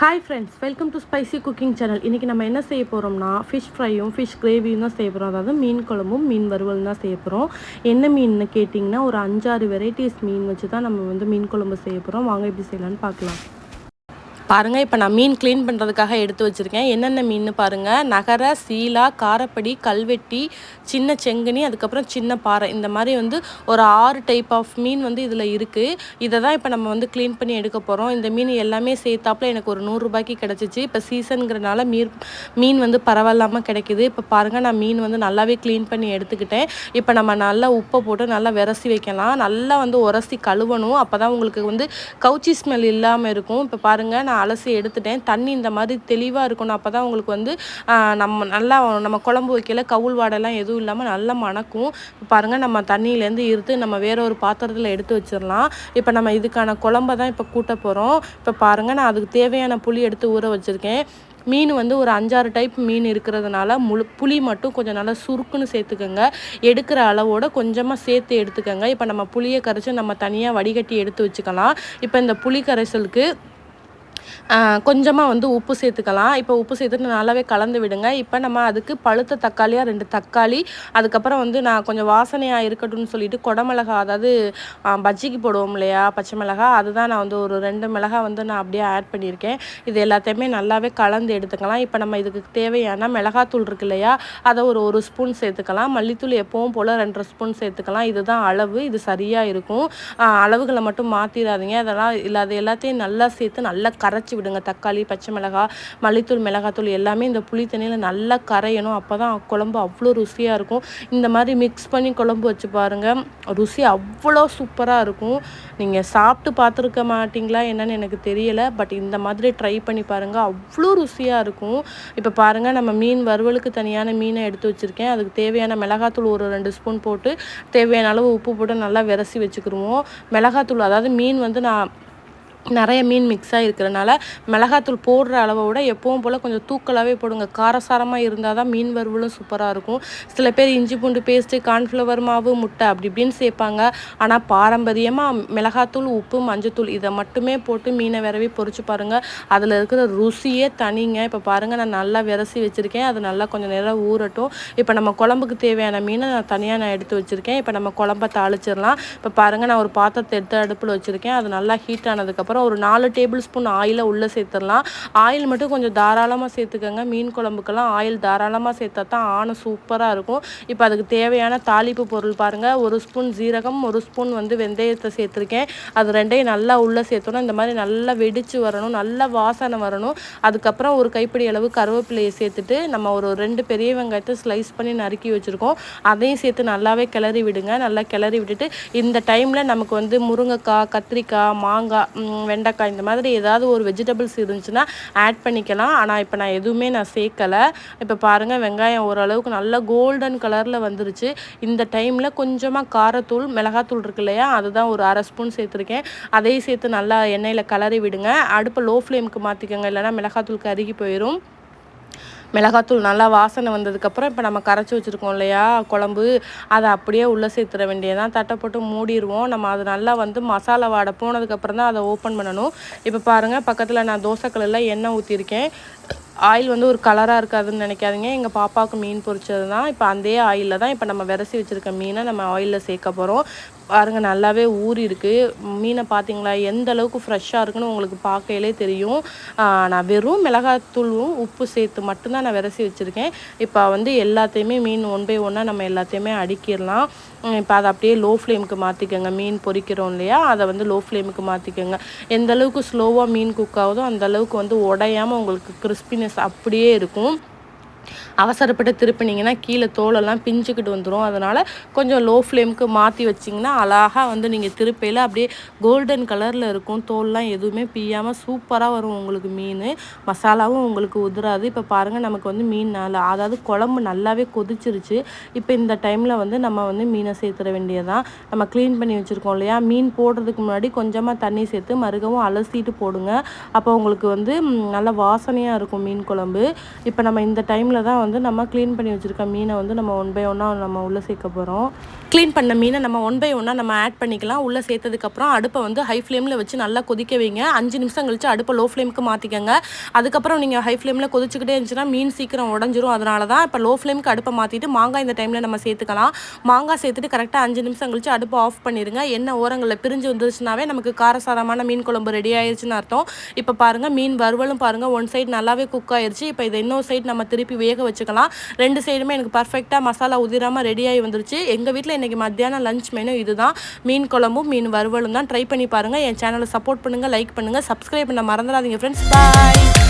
Hi friends welcome to spicy cooking channel இன்றைக்கி நம்ம என்ன செய்ய போகிறோம்னா ஃபிஷ் ஃப்ரையும் ஃபிஷ் கிரேவியும் தான் செய்ய போகிறோம் அதாவது மீன் குழம்பும் மீன் வறுவலும் தான் செய்ய போகிறோம் என்ன மீன்னு கேட்டிங்கன்னா ஒரு அஞ்சாறு வெரைட்டிஸ் மீன் வச்சு தான் நம்ம வந்து மீன் குழம்பு செய்ய போகிறோம் வாங்க எப்படி செய்யலான்னு பார்க்கலாம். பாருங்கள் இப்போ நான் மீன் க்ளீன் பண்ணுறதுக்காக எடுத்து வச்சுருக்கேன். என்னென்ன மீன் பாருங்கள் நகர சீலா காரப்படி கல்வெட்டி சின்ன செங்கனி அதுக்கப்புறம் சின்ன பாறை. இந்த மாதிரி வந்து ஒரு ஆறு டைப் ஆஃப் மீன் வந்து இதில் இருக்குது இதை தான் இப்போ நம்ம வந்து க்ளீன் பண்ணி எடுக்க போகிறோம் இந்த மீன் எல்லாமே சேர்த்தாப்புல எனக்கு ஒரு நூறுரூபாய்க்கு கிடச்சிச்சு. இப்போ சீசனுங்கிறனால மீன் மீன் வந்து பரவாயில்லாமல் கிடைக்கிது. இப்போ பாருங்கள் நான் மீன் வந்து நல்லாவே க்ளீன் பண்ணி எடுத்துக்கிட்டேன். இப்போ நம்ம நல்லா உப்பை போட்டு நல்லா விரசி வைக்கலாம். நல்லா வந்து உரசி கழுவணும். அப்போ தான் உங்களுக்கு வந்து கவுச்சி ஸ்மெல் இல்லாமல் இருக்கும். இப்போ பாருங்கள் நான் அலசி எடுத்துட்டேன். தண்ணி இந்த மாதிரி தெளிவாக இருக்கணும். அப்போ தான் உங்களுக்கு வந்து நம்ம நல்லா நம்ம குழம்பு வைக்கல கவுள் வாடெல்லாம் எதுவும் இல்லாமல் நல்லா மணக்கும். பாருங்கள் நம்ம தண்ணியிலேருந்து இருத்து நம்ம வேற ஒரு பாத்திரத்தில் எடுத்து வச்சிடலாம் இப்போ நம்ம இதுக்கான குழம்ப தான் இப்போ கூட்ட போகிறோம் இப்போ பாருங்கள் நான் அதுக்கு தேவையான புளி எடுத்து ஊற வச்சுருக்கேன். மீன் வந்து ஒரு அஞ்சாறு டைப் மீன் இருக்கிறதுனால முழு புளி மட்டும் கொஞ்சம் நல்லா சுருக்குன்னு சேர்த்துக்கோங்க. எடுக்கிற அளவோட கொஞ்சமாக சேர்த்து எடுத்துக்கோங்க. இப்போ நம்ம புளியை கரைச்சி நம்ம தனியாக வடிகட்டி எடுத்து வச்சுக்கலாம். இப்போ இந்த புளி கரைசலுக்கு கொஞ்சமாக வந்து உப்பு சேர்த்துக்கலாம். இப்போ உப்பு சேர்த்துட்டு நல்லாவே கலந்து விடுங்க. இப்போ நம்ம அதுக்கு பழுத்த தக்காளியாக ரெண்டு தக்காளி அதுக்கப்புறம் வந்து நான் கொஞ்சம் வாசனையாக இருக்கட்டும்னு சொல்லிட்டு குடமிளகா அதாவது பஜ்ஜிக்கு போடுவோம் இல்லையா பச்சை மிளகா அதுதான் நான் வந்து ஒரு ரெண்டு மிளகா வந்து நான் அப்படியே ஆட் பண்ணியிருக்கேன். இது எல்லாத்தையுமே நல்லாவே கலந்து எடுத்துக்கலாம். இப்போ நம்ம இதுக்கு தேவையான மிளகாத்தூள் இருக்கு இல்லையா அதை ஒரு ஒரு ஸ்பூன் சேர்த்துக்கலாம். மல்லித்தூள் எப்பவும் போல் ரெண்டரை ஸ்பூன் சேர்த்துக்கலாம். இதுதான் அளவு இது சரியாக இருக்கும். அளவுகளை மட்டும் மாற்றிடாதீங்க அதெல்லாம் இல்லை அது எல்லாத்தையும் நல்லா சேர்த்து நல்லா அரைச்சி விடுங்க. தக்காளி பச்சை மிளகாய் மல்லித்தூள் மிளகாத்தூள் எல்லாமே இந்த புளி தண்ணியில் நல்லா கரையணும். அப்போ தான் குழம்பு அவ்வளோ ருசியாக இருக்கும். இந்த மாதிரி மிக்ஸ் பண்ணி குழம்பு வச்சு பாருங்கள் ருசி அவ்வளோ சூப்பராக இருக்கும். நீங்கள் சாப்பிட்டு பார்த்துருக்க மாட்டிங்களா என்னன்னு எனக்கு தெரியலை. பட் இந்த மாதிரி ட்ரை பண்ணி பாருங்கள் அவ்வளோ ருசியாக இருக்கும். இப்போ பாருங்கள் நம்ம மீன் வறுவலுக்கு தனியான மீனை எடுத்து வச்சுருக்கேன். அதுக்கு தேவையான மிளகாத்தூள் ஒரு ரெண்டு ஸ்பூன் போட்டு தேவையான அளவு உப்பு போட்டு நல்லா விரசி வச்சுக்கிருவோம். மிளகாத்தூள் அதாவது மீன் வந்து நான் நிறைய மீன் மிக்ஸ் ஆகிருக்கிறனால மிளகாத்தூள் போடுற அளவை விட எப்பவும் போல் கொஞ்சம் தூக்கலாகவே போடுங்க. காரசாரமாக இருந்தால் தான் மீன் வறுவலும் சூப்பராக இருக்கும். சில பேர் இஞ்சி பூண்டு பேஸ்ட்டு கார்ன்ஃப்ளவர் மாவு முட்டை அப்படி இப்படின்னு சேர்ப்பாங்க. ஆனால் பாரம்பரியமாக மிளகாத்தூள் உப்பு மஞ்சத்தூள் இதை மட்டுமே போட்டு மீனை விரவி பொறிச்சு பாருங்கள் அதில் இருக்கிற ருசியே தனிங்க. இப்போ பாருங்கள் நான் நல்லா விரசி வச்சுருக்கேன். அது நல்லா கொஞ்சம் நேரம் ஊறட்டும். இப்போ நம்ம குழம்புக்கு தேவையான மீனை நான் தனியாக நான் எடுத்து வச்சுருக்கேன். இப்போ நம்ம குழம்ப தாளிச்சிடலாம். இப்போ பாருங்கள் நான் ஒரு பாத்திரத்தை எடுத்து அடுப்பில் வச்சுருக்கேன். அது நல்லா ஹீட் ஆனதுக்கப்புறம் அதுக்கப்புறம் ஒரு நாலு டேபிள் ஸ்பூன் ஆயிலை உள்ளே சேர்த்துடலாம். ஆயில் மட்டும் கொஞ்சம் தாராளமாக சேர்த்துக்கோங்க. மீன் குழம்புக்கெல்லாம் ஆயில் தாராளமாக சேர்த்தா தான் ஆணை சூப்பராக இருக்கும். இப்போ அதுக்கு தேவையான தாளிப்பு பொருள் பாருங்கள் ஒரு ஸ்பூன் ஜீரகம் ஒரு ஸ்பூன் வந்து வெந்தயத்தை சேர்த்துருக்கேன். அது ரெண்டையும் நல்லா உள்ளே சேர்த்தோன்னா இந்த மாதிரி நல்லா வெடித்து வரணும். நல்லா வாசனை வரணும். அதுக்கப்புறம் ஒரு கைப்பிடி அளவு கருவேப்பிலையை சேர்த்துட்டு நம்ம ஒரு ரெண்டு பெரிய வெங்காயத்தை ஸ்லைஸ் பண்ணி நறுக்கி வச்சுருக்கோம். அதையும் சேர்த்து நல்லாவே கிளறி விடுங்க. நல்லா கிளறி விட்டுட்டு இந்த டைமில் நமக்கு வந்து முருங்கைக்காய் கத்திரிக்காய் மாங்காய் வெண்டைக்காய் இந்த மாதிரி ஏதாவது ஒரு வெஜிடபிள்ஸ் இருந்துச்சுன்னா ஆட் பண்ணிக்கலாம். ஆனால் இப்போ நான் எதுவுமே நான் சேர்க்கலை. இப்போ பாருங்கள் வெங்காயம் ஓரளவுக்கு நல்லா கோல்டன் கலரில் வந்துருச்சு. இந்த டைமில் கொஞ்சமாக காரத்தூள் மிளகாத்தூள் இருக்கு இல்லையா அதுதான் ஒரு அரை ஸ்பூன் சேர்த்துருக்கேன். அதையும் சேர்த்து நல்லா எண்ணெயில் கலரி விடுங்க. அடுப்பை லோ ஃப்ளேமுக்கு மாற்றிக்கோங்க இல்லைனா மிளகாத்தூள் கருகி போயிடும் மிளகாத்தூள் நல்லா வாசனை வந்ததுக்கப்புறம் இப்போ நம்ம கரைச்சி வச்சுருக்கோம் இல்லையா குழம்பு. அதை அப்படியே உள்ளே சேர்த்துற வேண்டியதான் தட்டை போட்டு மூடிடுவோம். நம்ம அது நல்லா வந்து மசாலா வாடை போனதுக்கப்புறம் தான் அதை ஓப்பன் பண்ணணும். இப்போ பாருங்கள் பக்கத்தில் நான் தோசைக்கல்லில் எண்ணெய் ஊற்றிருக்கேன் ஆயில் வந்து ஒரு கலராக இருக்காதுன்னு நினைக்காதீங்க. எங்கள் பாப்பாவுக்கு மீன் பொரிச்சது தான் இப்போ அதே ஆயிலில் தான் இப்போ நம்ம விரசி வச்சுருக்க மீனை நம்ம ஆயிலில் சேர்க்க போகிறோம் பாருங்கள் நல்லாவே ஊறி இருக்குது மீனை பார்த்தீங்களா எந்த அளவுக்கு ஃப்ரெஷ்ஷாக இருக்குன்னு உங்களுக்கு பார்க்கையிலே தெரியும். நான் வெறும் மிளகாத்தூளும் உப்பு சேர்த்து மட்டும்தான் நான் விரசி வச்சுருக்கேன். இப்போ வந்து எல்லாத்தையுமே மீன் ஒன் பை ஒன்னாக நம்ம எல்லாத்தையுமே அடிக்கிடலாம். இப்போ அதை அப்படியே லோ ஃப்ளேமுக்கு மாற்றிக்கோங்க மீன் பொரிக்கிறோம் இல்லையா அதை வந்து லோ ஃப்ளேமுக்கு மாற்றிக்கோங்க எந்த அளவுக்கு ஸ்லோவாக மீன் குக் ஆகுதோ அந்த அளவுக்கு வந்து உடையாமல் உங்களுக்கு கிறிஸ்பினஸ் அப்படியே இருக்கும். அவசரப்பட்டு திருப்பினீங்கன்னா கீழே தோலெல்லாம் பிஞ்சுக்கிட்டு வந்துடும் அதனால் கொஞ்சம் லோ ஃப்ளேமுக்கு மாற்றி வச்சிங்கன்னா அழகாக வந்து நீங்கள் திருப்பையில் அப்படியே கோல்டன் கலரில் இருக்கும். தோல்லாம் எதுவுமே பிய்யாமல் சூப்பராக வரும் உங்களுக்கு மீன். மசாலாவும் உங்களுக்கு உதிராது. இப்போ பாருங்கள் நமக்கு வந்து மீன் நாள் அதாவது குழம்பு நல்லாவே கொதிச்சிருச்சு. இப்போ இந்த டைமில் வந்து நம்ம வந்து மீனை சேர்த்துற வேண்டியதான் நம்ம க்ளீன் பண்ணி வச்சுருக்கோம் இல்லையா? மீன் போடுறதுக்கு முன்னாடி கொஞ்சமாக தண்ணி சேர்த்து மறுகவும் அலசிட்டு போடுங்க. அப்போ உங்களுக்கு வந்து நல்ல வாசனையாக இருக்கும் மீன் குழம்பு. இப்போ நம்ம இந்த டைம் டைமில் தான் வந்து நம்ம க்ளீன் பண்ணி வச்சுருக்க மீனை வந்து நம்ம ஒன் பை ஒன்னாக நம்ம உள்ளே சேர்க்க போகிறோம் க்ளீன் பண்ண மீனை நம்ம ஒன் பை ஒன்னாக நம்ம ஆட் பண்ணிக்கலாம். உள்ளே சேர்த்ததுக்கப்புறம் அடுப்பை வந்து ஹை ஃப்ளேமில் வச்சு நல்லா கொதிக்க வைங்க. அஞ்சு நிமிஷம் கழிச்சு அடுப்பை லோ ஃப்ளேமுக்கு மாற்றிக்கங்க அதுக்கப்புறம் நீங்கள் ஹை ஃப்ளேமில் கொதிச்சுக்கிட்டே இருந்துச்சுன்னா மீன் சீக்கிரம் உடஞ்சிரும். அதனால தான் இப்போ லோ ஃப்ளேமுக்கு அடுப்பை மாற்றிட்டு மாங்காய் இந்த டைமில் நம்ம சேர்த்துக்கலாம். மாங்காய் சேர்த்துட்டு கரெக்டாக அஞ்சு நிமிஷம் கழிச்சு அடுப்பை ஆஃப் பண்ணிடுங்க என்ன ஓரங்களில் பிரிஞ்சு வந்துருச்சுனாவே நமக்கு காரசாரமான மீன் குழம்பு ரெடி ஆயிடுச்சுன்னு அர்த்தம். இப்போ பாருங்கள் மீன் வறுவலும் பாருங்கள் ஒன் சைடு நல்லாவே குக் ஆயிடுச்சு இப்போ இதை இன்னொரு சைடு நம்ம திருப்பி வேக வச்சுக்கலாம். ரெண்டு சைடுமே எனக்கு பர்ஃபெக்டாக மசாலா உதிராமல் ரெடி ஆகி வந்துருச்சு. எங்கள் வீட்டில் இன்றைக்கி மத்தியானம் லஞ்ச் மெனு இதுதான். மீன் குழம்பும் மீன் வறுவலும் தான். ட்ரை பண்ணி பாருங்கள் என் சேனலை சப்போர்ட் பண்ணுங்கள் லைக் பண்ணுங்கள் சப்ஸ்கிரைப் பண்ண மறந்துடாதீங்க ஃப்ரெண்ட்ஸ் பாய்